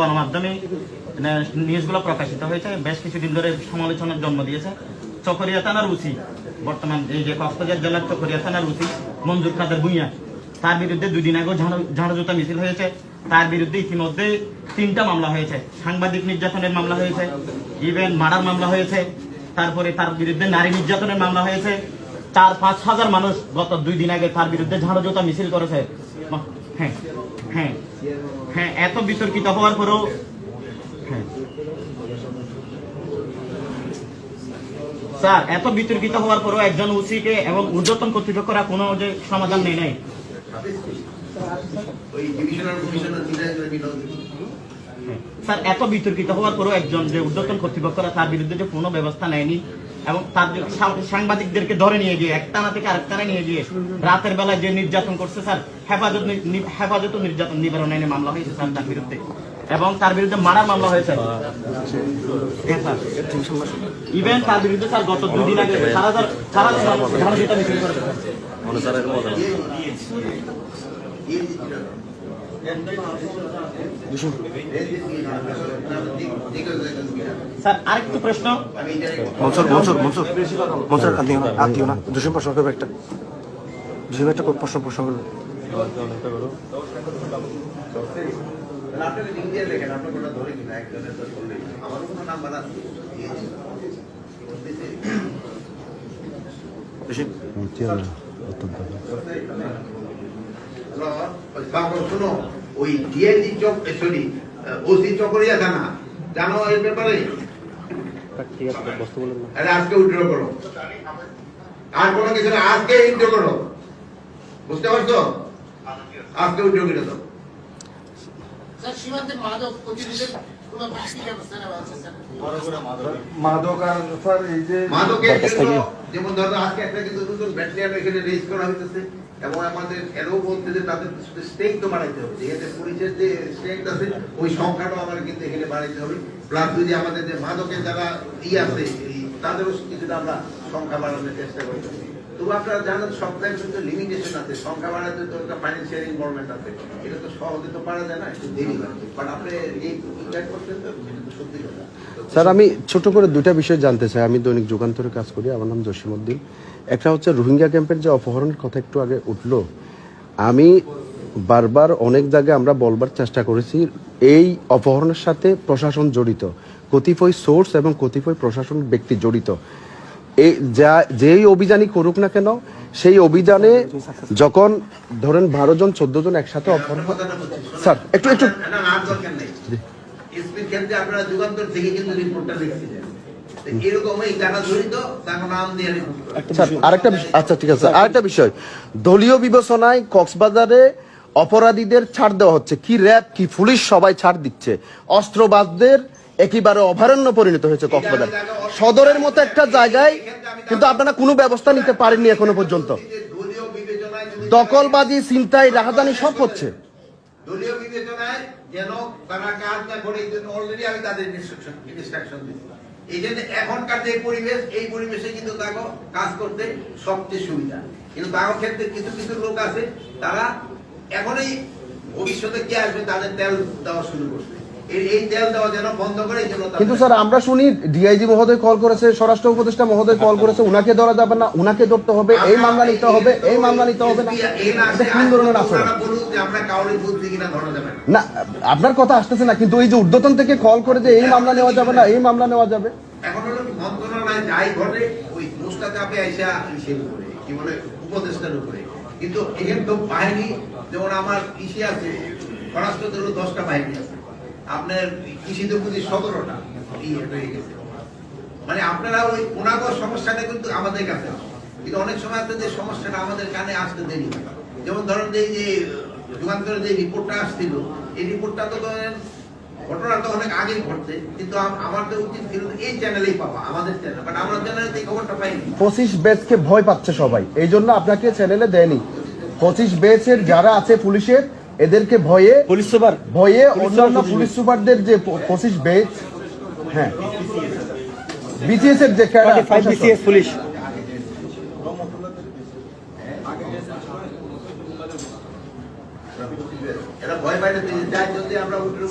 গণমাধ্যমে মানে নিউজগুলো প্রকাশিত হয়েছে। বেশ কিছুদিন ধরে সমালোচনার জন্ম দিয়েছে। চকরিয়া থানার উচি বর্তমান এই যে কক্সবাজার জেলার চকরিয়া থানার উচি মঞ্জুর খাদের ভুইয়া, তার বিরুদ্ধে দুই দিন আগেও ঝাড়ু ঝাড়ু জুতা মিছিল হয়েছে। তার বিরুদ্ধে ইতিমধ্যে তিনটা মামলা হয়েছে। সাংবাদিক নির্যাতনের মামলা হয়েছে, ইভেন মার্ডার মামলা হয়েছে, তারপরে তার বিরুদ্ধে নারী নির্যাতনের মামলা হয়েছে। চার, পাঁচ হাজার মানুষ গত দুই দিন আগে তার বিরুদ্ধে ঝাড়ু জুতা মিছিল করেছে। হ্যাঁ। হ্যাঁ। হ্যাঁ এত বিতর্কিত হওয়ার পরেও হ্যাঁ। স্যার, এত বিতর্কিত হওয়ার পরেও একজন উচিকে এবং ঊর্ধ্বতন কর্তৃপক্ষরা কোনো যে সমাধান নেই, নাই। হ্যাঁ। স্যার, এত বিতর্কিত হওয়ার পরেও একজন যে ঊর্ধ্বতন কর্তৃপক্ষরা তার বিরুদ্ধে যে কোনো ব্যবস্থা নেয়নি এবং তার সাংবাদিকদেরকে ধরে নিয়ে গিয়ে একটানা থেকে আরেকটানা নিয়ে গিয়ে রাতের বেলায় যে নির্যাতন করছে স্যার হেফাজত হেফাজত নির্যাতন নিবারণ আইনে মামলা হয়েছে স্যার তার বিরুদ্ধে। এবং তার বিরুদ্ধে মারার মামলা হয়েছে। হ্যাঁ, ইভেন তার বিরুদ্ধে স্যার গত দুই দিন আগে সারা সারা স্যার আরেকটু প্রশ্ন। মনসুর মনসুর মনসুর। মনসুর আর দিও না আর দিও না। দুশো প্রশ্ন করবে একটা। দুশো একটা প্রশ্ন প্রশ্ন করবে? আপনাকে শোনো ওই ডিআইজি চক সরি ওসি চকরিয়া থানা জানো এর ব্যাপারে? আজকে উইথড্র করো। আর কোনো কিছু না আজকে উইথড্র করো। বুঝতে পারছ? আজকে উইথড্র করে দাও। মাদক আর স্যার এই যে মাদকের জন্য যেমন ধরো আজকে একটা কিন্তু ব্যাটালিয়ান এখানে রেজ করা হইতেছে। এবং আমাদের এরও বলতে যে তাদের স্ট্রেংথ তো বাড়াইতে হবে। যেহেতু পুলিশের যে স্ট্রেংথ আছে, ওই সংখ্যাটাও আমার কিন্তু এখানে বাড়াইতে হবে। প্লাস যদি আমাদের যে মাদকের যারা ইয়ে আছে তাদেরও কিছুটা আমরা সংখ্যা বাড়ানোর চেষ্টা করতেছি আপনারা জানেন জায়গায় কিন্তু লিমিটেশন আছে, সংখ্যা বাড়াতে তো একটা ফাইন্যান্সিয়াল ইনভলভমেন্ট আছে। এটা তো সহজে তো পারা যায় না, একটু দেরি বাট আপনি এই ইনভাইট করছেন তো সত্যি কথা। স্যার, আমি ছোট করে দুইটা বিষয় জানতে চাই। আমি দৈনিক যুগান্তরে কাজ করি, আমার নাম জসিমউদ্দিন। একটা হচ্ছে রোহিঙ্গা ক্যাম্পের যে অপহরণের কথা একটু আগে উঠল। আমি বারবার অনেক জায়গায় আমরা বলবার চেষ্টা করেছি, এই অপহরণের সাথে প্রশাসন জড়িত। কতিপয় সোর্স এবং কতিপয় প্রশাসন ব্যক্তি জড়িত। এই যা যেই অভিযানই করুক না কেন সেই অভিযানে যখন ধরেন বারো জন চোদ্দ জন একসাথে অপহরণ। স্যার, একটু- একটু- আরেকটা আচ্ছা ঠিক আছে আরেকটা বিষয়। দলীয় বিবেচনায় কক্সবাজারে অপরাধীদের ছাড় দেওয়া হচ্ছে। কি র্যাব কি পুলিশ সবাই ছাড় দিচ্ছে। অস্ত্রবাদদের একেবারে অভয়ারণ্য পরিণত হয়েছে কক্সবাজার। সদরের মতো একটা জায়গায় কিন্তু আপনারা কোনো ব্যবস্থা নিতে পারেননি এখনও পর্যন্ত। দখলবাজি চিন্তায় রাহাজানি সব হচ্ছে। তারা এই জন্য এখনকার যে পরিবেশ, এই পরিবেশে কিন্তু কাজ করতে সবচেয়ে সুবিধা। কিন্তু তার ক্ষেত্রে কিছু কিছু লোক আছে, তারা এখনই ভবিষ্যতে কে আসবে, তাদের তেল দেওয়া শুরু করছে। কিন্তু স্যার আমরা শুনি ডিআইজি মহোদয় কল করেছে স্বরাষ্ট্র উপদেষ্টা মহোদয় কল করেছে উনাকে ধরা যাবে না উনাকে ধরতে হবে এই মামলা নিতে হবে এই মামলা নিতে হবে না। আপনারা না। কথা আসতেছে না কিন্তু এই যে ঊর্ধ্বতন থেকে কল করে যে এই মামলা নেওয়া যাবে না এই মামলা নেওয়া যাবে। এখন হলো মন্ত্রণালয় যাই ঘটে ওই দোষটা চাপে আইসা ইসের উপরে কি বলে উপদেষ্টার উপরে। কিন্তু এখানে তো বাহিনী যেমন আমার কৃষি আছে স্বরাষ্ট্র দশটা বাহিনী আছে আপনার কৃষি deputy সতেরোটা হয়ে গেছে। মানে আপনারা ওই ওনাগর সমস্যাটা কিন্তু আমাদের কাছে কিন্তু অনেক সময় যে সমস্যাটা আমাদের কানে আসতে দেরি যেমন ধরেন যে যে যুগান্তরের যে রিপোর্টটা আসছিল, এই রিপোর্টটা তো ধরেন ঘটনা তো অনেক আগেই ঘটছে, কিন্তু আমার তো উচিত ছিল এই চ্যানেলেই পাওয়া, আমাদের চ্যানেল বাট আমরা চ্যানেলে খবরটা পাইনি। পঁচিশ বেচকে ভয় পাচ্ছে সবাই। এই জন্য আপনাকে চ্যানেলে দেয়নি। পঁচিশ বেচের যারা আছে পুলিশের এদেরকে ভয়ে পুলিশ সুপার। ভয়ে অন্যান্য পুলিশ সুপারদের যে পঁচিশ বেচ হ্যাঁ বিটিএস এর যে প্রশাসন, পুলিশ।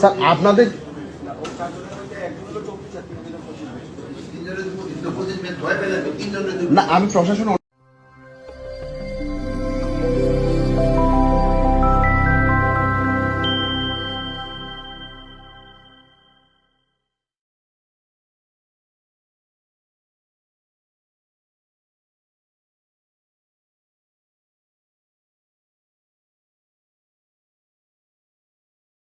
স্যার আপনাদের না আমি প্রশাসন